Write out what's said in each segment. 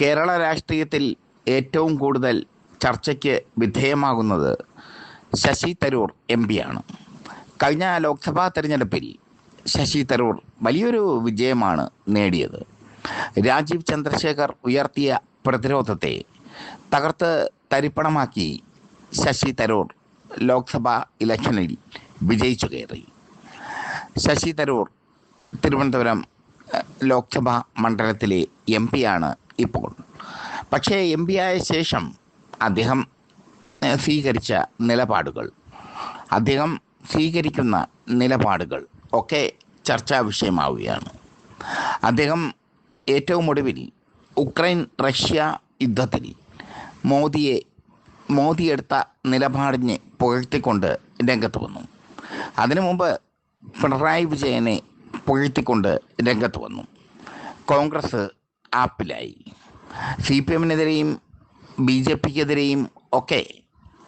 കേരള രാഷ്ട്രീയത്തിൽ ഏറ്റവും കൂടുതൽ ചർച്ചയ്ക്ക് വിധേയമാകുന്നത് ശശി തരൂർ എം പിയാണ് കഴിഞ്ഞ ലോക്സഭാ തെരഞ്ഞെടുപ്പിൽ ശശി തരൂർ വലിയൊരു വിജയമാണ് നേടിയത്. രാജീവ് ചന്ദ്രശേഖർ ഉയർത്തിയ പ്രതിരോധത്തെ തകർത്ത് തരിപ്പണമാക്കി ശശി തരൂർ ലോക്സഭാ ഇലക്ഷനിൽ വിജയിച്ചു കയറി. ശശി തരൂർ തിരുവനന്തപുരം ലോക്സഭാ മണ്ഡലത്തിലെ എം പിയാണ് ഇപ്പോൾ. പക്ഷേ എം പി ആയ ശേഷം അദ്ദേഹം സ്വീകരിച്ച നിലപാടുകൾ അദ്ദേഹം സ്വീകരിക്കുന്ന നിലപാടുകൾ ഒക്കെ ചർച്ചാ വിഷയമാവുകയാണ്. അദ്ദേഹം ഏറ്റവും ഒടുവിൽ ഉക്രൈൻ റഷ്യ യുദ്ധത്തിൽ മോദിയെ മോദിയെടുത്ത നിലപാടിനെ പുകഴ്ത്തിക്കൊണ്ട് രംഗത്ത് വന്നു. അതിനു മുമ്പ് പിണറായി വിജയനെ പുകഴ്ത്തിക്കൊണ്ട് രംഗത്ത് വന്നു. കോൺഗ്രസ് ആപ്പിലായി. സി പി എമ്മിനെതിരെയും ബി ജെ പിക്കെതിരെയും ഒക്കെ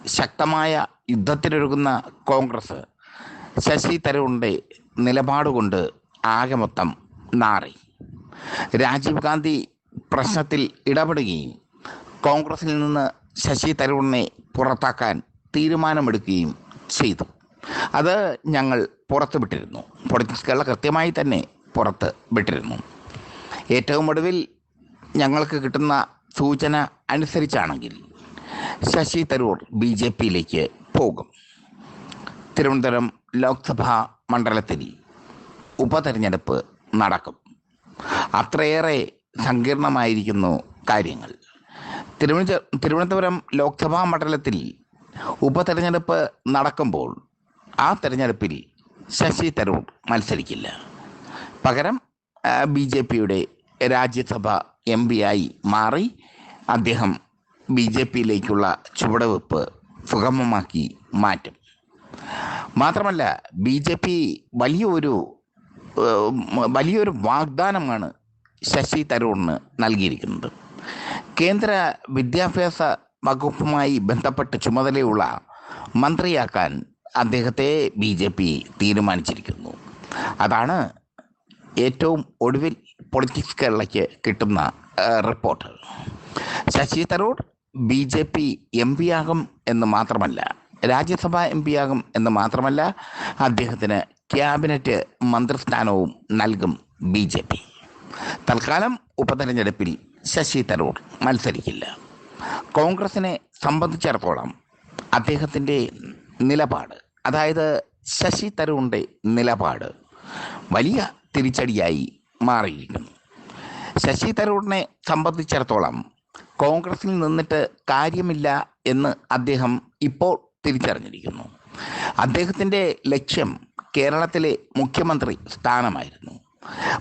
ശക്തമായ യുദ്ധത്തിനൊരുങ്ങുന്ന കോൺഗ്രസ് ശശി തരൂറിന്റെ നിലപാടുകൊണ്ട് ആകെ മൊത്തം നാറി. രാജീവ് ഗാന്ധി പ്രശ്നത്തിൽ ഇടപെടുകയും കോൺഗ്രസിൽ നിന്ന് ശശി തരൂറിനെ പുറത്താക്കാൻ തീരുമാനമെടുക്കുകയും ചെയ്തു. അത് ഞങ്ങൾ പുറത്ത് വിട്ടിരുന്നു. പൊളിറ്റിക്സ് കേരള കൃത്യമായി തന്നെ പുറത്ത് വിട്ടിരുന്നു. ഏറ്റവും ഒടുവിൽ ഞങ്ങൾക്ക് കിട്ടുന്ന സൂചന അനുസരിച്ചാണെങ്കിൽ ശശി തരൂർ ബി ജെ പിയിലേക്ക് പോകും. തിരുവനന്തപുരം ലോക്സഭാ മണ്ഡലത്തിൽ ഉപതെരഞ്ഞെടുപ്പ് നടക്കും. അത്രയേറെ സങ്കീർണമായിരിക്കുന്നു കാര്യങ്ങൾ. തിരുവനന്ത തിരുവനന്തപുരം ലോക്സഭാ മണ്ഡലത്തിൽ ഉപതെരഞ്ഞെടുപ്പ് നടക്കുമ്പോൾ ആ തെരഞ്ഞെടുപ്പിൽ ശശി തരൂർ മത്സരിക്കില്ല. പകരം ബി ജെ പിയുടെ രാജ്യസഭ എം പി ആയി മാറി അദ്ദേഹം ബി ജെ പിയിലേക്കുള്ള ചുവടുവെപ്പ് സുഗമമാക്കി മാറ്റും. മാത്രമല്ല ബി ജെ പി വലിയൊരു വലിയൊരു വാഗ്ദാനമാണ് ശശി തരൂറിന് നൽകിയിരിക്കുന്നത്. കേന്ദ്ര വിദ്യാഭ്യാസ വകുപ്പുമായി ബന്ധപ്പെട്ട് ചുമതലയുള്ള മന്ത്രിയാക്കാൻ അദ്ദേഹത്തെ ബി ജെ പി തീരുമാനിച്ചിരിക്കുന്നു. അതാണ് ഏറ്റവും ഒടുവിൽ പൊളിറ്റിക്സ് കേരളയ്ക്ക് കിട്ടുന്ന report Shashi Tharoor B J P M P ആകും എന്ന് മാത്രമല്ല രാജ്യസഭ എം പി ആകും എന്ന് മാത്രമല്ല അദ്ദേഹത്തിന് ക്യാബിനറ്റ് മന്ത്രിസ്ഥാനവും നൽകും ബി ജെ പി. തൽക്കാലം ഉപതെരഞ്ഞെടുപ്പിൽ ശശി തരൂർ മത്സരിക്കില്ല. കോൺഗ്രസിനെ സംബന്ധിച്ചിടത്തോളം അദ്ദേഹത്തിന്റെ നിലപാട് അതായത് ശശി തരൂറിന്റെ നിലപാട് വലിയ തിരിച്ചടിയായി മാറിയിരിക്കുന്നു. ശശി തരൂറിനെ സംബന്ധിച്ചിടത്തോളം കോൺഗ്രസിൽ നിന്നിട്ട് കാര്യമില്ല എന്ന് അദ്ദേഹം ഇപ്പോൾ തിരിച്ചറിഞ്ഞിരിക്കുന്നു. അദ്ദേഹത്തിന്റെ ലക്ഷ്യം കേരളത്തിലെ മുഖ്യമന്ത്രി സ്ഥാനമായിരുന്നു.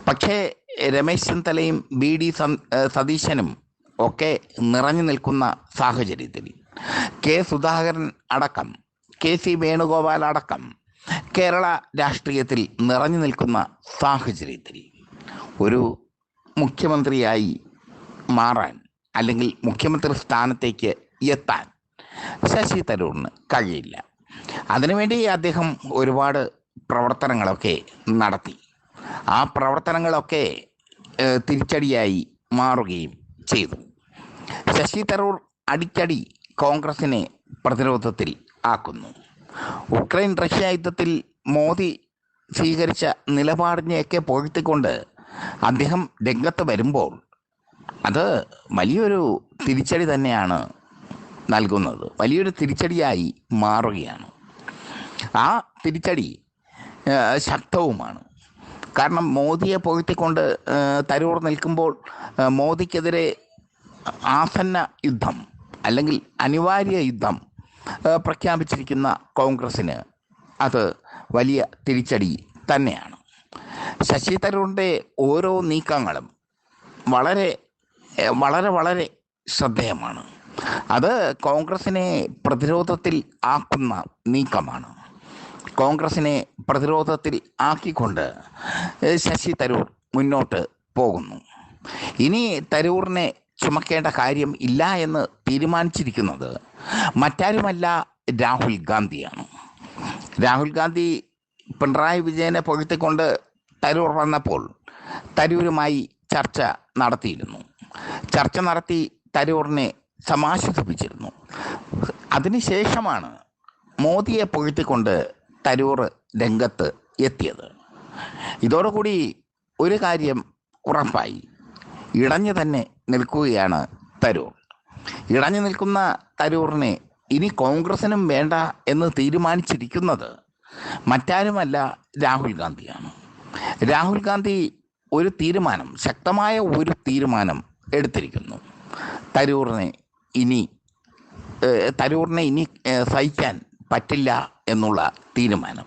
പക്ഷേ രമേശ് ചെന്നിത്തലയും ബി ഡി സതീശനും ഒക്കെ നിറഞ്ഞു നിൽക്കുന്ന സാഹചര്യത്തിൽ കെ സുധാകരൻ അടക്കം കെ സി വേണുഗോപാൽ അടക്കം കേരള രാഷ്ട്രീയത്തിൽ നിറഞ്ഞു നിൽക്കുന്ന സാഹചര്യത്തിൽ ഒരു മുഖ്യമന്ത്രിയായി മാറാൻ അല്ലെങ്കിൽ മുഖ്യമന്ത്രി സ്ഥാനത്തേക്ക് എത്താൻ ശശി തരൂറിന് കഴിയില്ല. അതിനുവേണ്ടി അദ്ദേഹം ഒരുപാട് പ്രവർത്തനങ്ങളൊക്കെ നടത്തി. ആ പ്രവർത്തനങ്ങളൊക്കെ തിരിച്ചടിയായി മാറുകയും ചെയ്തു. ശശി തരൂർ അടിക്കടി കോൺഗ്രസിനെ പ്രതിരോധത്തിൽ ആക്കുന്നു. ഉക്രൈൻ റഷ്യ യുദ്ധത്തിൽ മോദി സ്വീകരിച്ച നിലപാടിനെയൊക്കെ പൊഴുത്തിക്കൊണ്ട് അദ്ദേഹം രംഗത്ത് വരുമ്പോൾ അത് വലിയൊരു തിരിച്ചടി തന്നെയാണ് നൽകുന്നത്. വലിയൊരു തിരിച്ചടിയായി മാറുകയാണ്. ആ തിരിച്ചടി ശക്തവുമാണ്. കാരണം മോദിയെ പുകഴ്ത്തിക്കൊണ്ട് തരൂർ നിൽക്കുമ്പോൾ മോദിക്കെതിരെ ആസന്ന യുദ്ധം അല്ലെങ്കിൽ അനിവാര്യ യുദ്ധം പ്രഖ്യാപിച്ചിരിക്കുന്ന കോൺഗ്രസ്സിന് അത് വലിയ തിരിച്ചടി തന്നെയാണ്. ശശി തരൂറിന്റെ ഓരോ നീക്കങ്ങളും വളരെ വളരെ വളരെ ശ്രദ്ധേയമാണ്. അത് കോൺഗ്രസിനെ പ്രതിരോധത്തിൽ ആക്കുന്ന നീക്കമാണ്. കോൺഗ്രസിനെ പ്രതിരോധത്തിൽ ആക്കിക്കൊണ്ട് ശശി തരൂർ മുന്നോട്ട് പോകുന്നു. ഇനി തരൂറിനെ ചുമക്കേണ്ട കാര്യം ഇല്ല എന്ന് തീരുമാനിച്ചിരിക്കുന്നത് മറ്റാരുമല്ല രാഹുൽ ഗാന്ധിയാണ്. രാഹുൽ ഗാന്ധി പിണറായി വിജയനെ പുകഴ്ത്തിക്കൊണ്ട് തരൂർ വന്നപ്പോൾ തരൂരുമായി ചർച്ച നടത്തിയിരുന്നു. ചർച്ച നടത്തി തരൂറിനെ സമാശ്വസിപ്പിച്ചിരുന്നു അതിനുശേഷമാണ് മോദിയെ പുകഴ്ത്തിക്കൊണ്ട് തരൂർ രംഗത്ത് എത്തിയത്. ഇതോടുകൂടി ഒരു കാര്യം ഉറപ്പായി. ഇടഞ്ഞു തന്നെ നിൽക്കുകയാണ് തരൂർ. ഇടഞ്ഞു നിൽക്കുന്ന തരൂറിനെ ഇനി കോൺഗ്രസിനും വേണ്ട എന്ന് തീരുമാനിച്ചിരിക്കുന്നത് മറ്റാരുമല്ല രാഹുൽ ഗാന്ധിയാണ്. രാഹുൽ ഗാന്ധി ഒരു തീരുമാനം ശക്തമായ ഒരു തീരുമാനം എടുത്തിരിക്കുന്നു. തരൂറിനെ ഇനി തരൂറിനെ ഇനി സഹിക്കാൻ പറ്റില്ല എന്നുള്ള തീരുമാനം.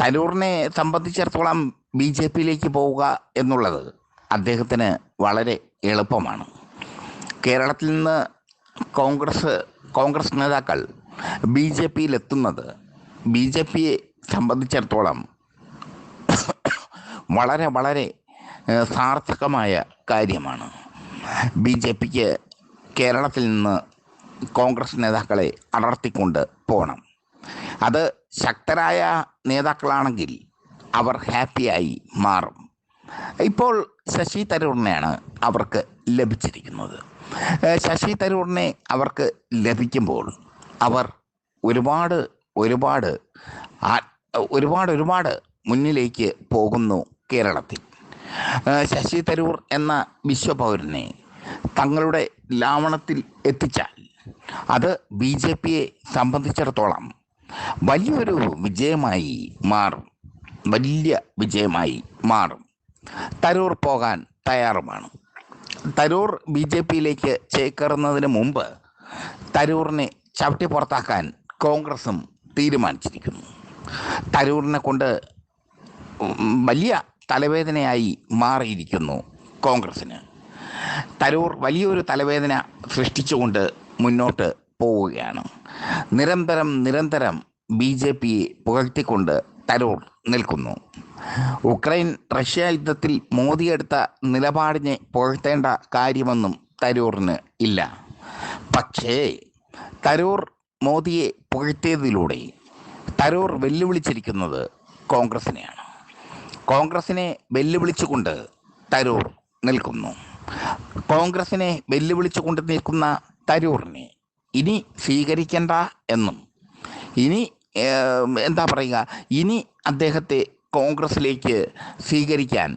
തരൂറിനെ സംബന്ധിച്ചിടത്തോളം ബി ജെ പിയിലേക്ക് പോവുക എന്നുള്ളത് അദ്ദേഹത്തിന് വളരെ എളുപ്പമാണ്. കേരളത്തിൽ നിന്ന് കോൺഗ്രസ് കോൺഗ്രസ് നേതാക്കൾ ബി ജെ പിയിലെത്തുന്നത് ബി ജെ പിയെ സംബന്ധിച്ചിടത്തോളം വളരെ വളരെ സാർത്ഥകമായ കാര്യമാണ്. ബി ജെ പിക്ക് കേരളത്തിൽ നിന്ന് കോൺഗ്രസ് നേതാക്കളെ അടർത്തിക്കൊണ്ട് പോകണം. അത് ശക്തരായ നേതാക്കളാണെങ്കിൽ അവർ ഹാപ്പിയായി മാറും. ഇപ്പോൾ ശശി തരൂറിനെയാണ് അവർക്ക് ലഭിച്ചിരിക്കുന്നത്. ശശി തരൂറിനെ അവർക്ക് ലഭിക്കുമ്പോൾ അവർ ഒരുപാട് ഒരുപാട് ഒരുപാട് ഒരുപാട് മുന്നിലേക്ക് പോകുന്നു കേരളത്തിൽ. ശശി തരൂർ എന്ന വിശ്വപൗരനെ തങ്ങളുടെ ലാവണത്തിൽ എത്തിച്ചാൽ അത് ബി ജെ പിയെ സംബന്ധിച്ചിടത്തോളം വലിയൊരു വിജയമായി മാറും. വലിയ വിജയമായി മാറും. തരൂർ പോകാൻ തയ്യാറുമാണ്. തരൂർ ബി ജെ പിയിലേക്ക് ചേക്കേറുന്നതിന് മുമ്പ് തരൂറിനെ ചവിട്ടി പുറത്താക്കാൻ കോൺഗ്രസും തീരുമാനിച്ചിരിക്കുന്നു. തരൂറിനെ കൊണ്ട് വലിയ തലവേദനയായി മാറിയിരിക്കുന്നു കോൺഗ്രസ്സിന്. തരൂർ വലിയൊരു തലവേദന സൃഷ്ടിച്ചുകൊണ്ട് മുന്നോട്ട് പോവുകയാണ്. നിരന്തരം നിരന്തരം ബി ജെ പിയെ പുകഴ്ത്തിക്കൊണ്ട് തരൂർ നിൽക്കുന്നു. ഉക്രൈൻ റഷ്യ യുദ്ധത്തിൽ മോദിയെടുത്ത നിലപാടിനെ പുകഴ്ത്തേണ്ട കാര്യമൊന്നും തരൂറിന് ഇല്ല. പക്ഷേ തരൂർ മോദിയെ പുകഴ്ത്തിയതിലൂടെ തരൂർ വെല്ലുവിളിച്ചിരിക്കുന്നത് കോൺഗ്രസിനെയാണ് കോൺഗ്രസിനെ വെല്ലുവിളിച്ചുകൊണ്ട് തരൂർ നിൽക്കുന്നു. കോൺഗ്രസിനെ വെല്ലുവിളിച്ചുകൊണ്ട് നിൽക്കുന്ന തരൂറിനെ ഇനി സ്വീകരിക്കേണ്ട എന്നും ഇനി എന്താ പറയുക ഇനി അദ്ദേഹത്തെ കോൺഗ്രസ്സിലേക്ക് സ്വീകരിക്കാൻ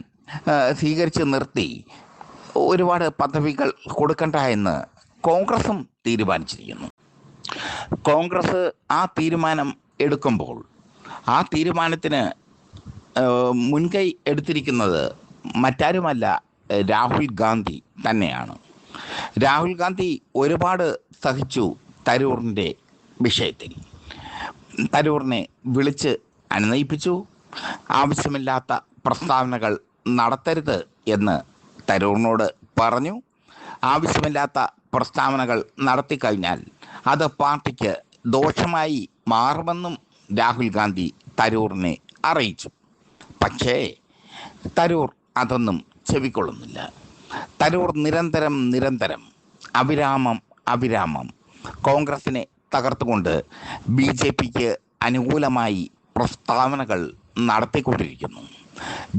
സ്വീകരിച്ച് നിർത്തി ഒരുപാട് പദവികൾ കൊടുക്കണ്ട എന്ന് കോൺഗ്രസും തീരുമാനിച്ചിരിക്കുന്നു. കോൺഗ്രസ് ആ തീരുമാനം എടുക്കുമ്പോൾ ആ തീരുമാനത്തിന് മുൻകൈ എടുത്തിരിക്കുന്നത് മറ്റാരുമല്ല രാഹുൽ ഗാന്ധി തന്നെയാണ്. രാഹുൽ ഗാന്ധി ഒരുപാട് സഹിച്ചു തരൂറിന്റെ വിഷയത്തിൽ. തരൂറിനെ വിളിച്ച് അനുനയിപ്പിച്ചു. ആവശ്യമില്ലാത്ത പ്രസ്താവനകൾ നടത്തരുത് എന്ന് തരൂറിനോട് പറഞ്ഞു. ആവശ്യമില്ലാത്ത പ്രസ്താവനകൾ നടത്തിക്കഴിഞ്ഞാൽ അത് പാർട്ടിക്ക് ദോഷമായി മാറുമെന്നും രാഹുൽ ഗാന്ധി തരൂറിനെ അറിയിച്ചു. പക്ഷേ തരൂർ അതൊന്നും ചെവിക്കൊള്ളുന്നില്ല. തരൂർ നിരന്തരം നിരന്തരം അവിരാമം അവിരാമം കോൺഗ്രസിനെ തകർത്തുകൊണ്ട് ബി ജെ പിക്ക് അനുകൂലമായി പ്രസ്താവനകൾ നടത്തിക്കൊണ്ടിരിക്കുന്നു.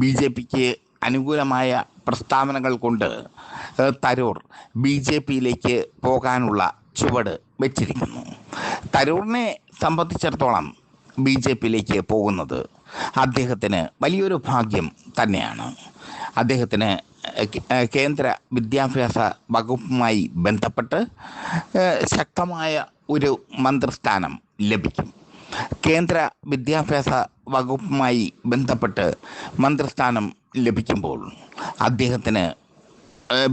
ബി ജെ പിക്ക് അനുകൂലമായ പ്രസ്താവനകൾ കൊണ്ട് തരൂർ ബി ജെ പിയിലേക്ക് പോകാനുള്ള ചുവട് വെച്ചിരിക്കുന്നു. തരൂറിനെ സംബന്ധിച്ചിടത്തോളം ബി ജെ പിയിലേക്ക് പോകുന്നത് അദ്ദേഹത്തിന് വലിയൊരു ഭാഗ്യം തന്നെയാണ്. അദ്ദേഹത്തിന് കേന്ദ്ര വിദ്യാഭ്യാസ വകുപ്പുമായി ബന്ധപ്പെട്ട് ശക്തമായ ഒരു മന്ത്രിസ്ഥാനം ലഭിക്കും. കേന്ദ്ര വിദ്യാഭ്യാസ വകുപ്പുമായി ബന്ധപ്പെട്ട് മന്ത്രിസ്ഥാനം ലഭിക്കുമ്പോൾ അദ്ദേഹത്തിന്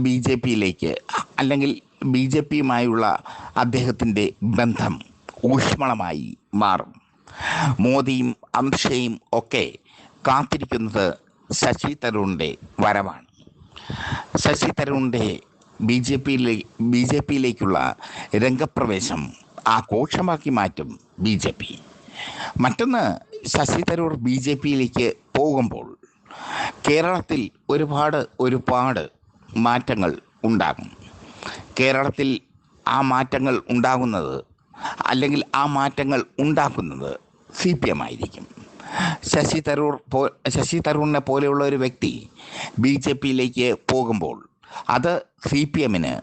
ബി ജെ പിയിലേക്ക് അല്ലെങ്കിൽ ബി ജെ പിയുമായുള്ള അദ്ദേഹത്തിന്റെ ബന്ധം ഊഷ്മളമായി മാറും. മോദിയും അമിത്ഷയും ഒക്കെ കാത്തിരിക്കുന്നത് ശശി തരൂറിന്റെ വരവാണ്. ശശി തരൂറിന്റെ ബി ജെ പിയിലെ ബി ജെ പിയിലേക്കുള്ള രംഗപ്രവേശം ആഘോഷമാക്കി മാറ്റും ബി ജെ പി. മറ്റൊന്ന് ശശി തരൂർ ബി ജെ പിയിലേക്ക് പോകുമ്പോൾ കേരളത്തിൽ ഒരുപാട് ഒരുപാട് മാറ്റങ്ങൾ ഉണ്ടാകും. കേരളത്തിൽ ആ മാറ്റങ്ങൾ ഉണ്ടാകുന്നത് അല്ലെങ്കിൽ ആ മാറ്റങ്ങൾ ഉണ്ടാക്കുന്നത് സി പി എം ആയിരിക്കും. ശശി തരൂർ പോ ശശി തരൂറിനെ പോലെയുള്ള ഒരു വ്യക്തി ബി ജെ പിയിലേക്ക് പോകുമ്പോൾ അത് സി പി എമ്മിന്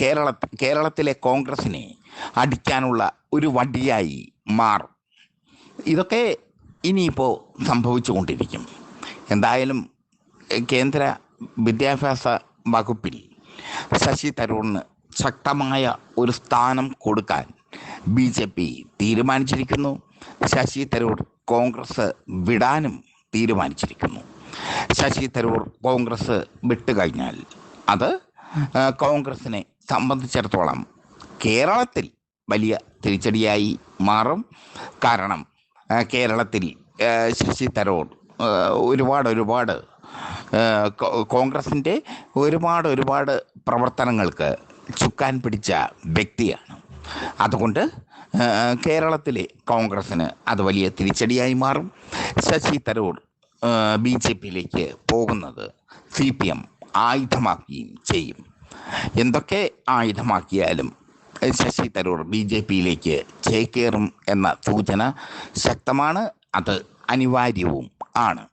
കേരള കേരളത്തിലെ കോൺഗ്രസിനെ അടിക്കാനുള്ള ഒരു വടിയായി മാറും. ഇതൊക്കെ ഇനിയിപ്പോൾ സംഭവിച്ചുകൊണ്ടിരിക്കും. എന്തായാലും കേന്ദ്ര വിദ്യാഭ്യാസ വകുപ്പിൽ ശശി തരൂറിന് ശക്തമായ ഒരു സ്ഥാനം കൊടുക്കാൻ ബി ജെ പി തീരുമാനിച്ചിരിക്കുന്നു. ശശി തരൂർ കോൺഗ്രസ് വിടാനും തീരുമാനിച്ചിരിക്കുന്നു. ശശി തരൂർ കോൺഗ്രസ് വിട്ടുകഴിഞ്ഞാൽ അത് കോൺഗ്രസിനെ സംബന്ധിച്ചിടത്തോളം കേരളത്തിൽ വലിയ തിരിച്ചടിയായി മാറും. കാരണം കേരളത്തിൽ ശശി തരൂർ ഒരുപാട് ഒരുപാട് കോൺഗ്രസിന്റെ ഒരുപാട് ഒരുപാട് പ്രവർത്തനങ്ങൾക്ക് ചുക്കാൻ പിടിച്ച വ്യക്തിയാണ്. അതുകൊണ്ട് കേരളത്തിലെ കോൺഗ്രസ്സിന് അത് വലിയ തിരിച്ചടിയായി മാറും. ശശി തരൂർ ബി ജെ പിയിലേക്ക് പോകുന്നത് സി പി എം ആയുധമാക്കുകയും ചെയ്യും. എന്തൊക്കെ ആയുധമാക്കിയാലും ശശി തരൂർ ബി ജെ പിയിലേക്ക് ചേക്കേറും എന്ന സൂചന ശക്തമാണ്. അത് അനിവാര്യവും ആണ്.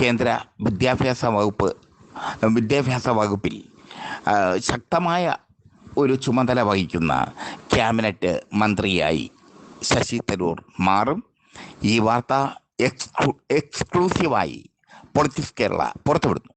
കേന്ദ്ര വിദ്യാഭ്യാസ വകുപ്പ് വിദ്യാഭ്യാസ വകുപ്പിൽ ശക്തമായ ഒരു ചുമതല വഹിക്കുന്ന ക്യാബിനറ്റ് മന്ത്രിയായി ശശി തരൂർ മാറും. ഈ വാർത്ത എക്സ്ക്ലൂ എക്സ്ക്ലൂസീവായി പൊളിറ്റിക്സ് കേരള പുറത്തുവിടുന്നു.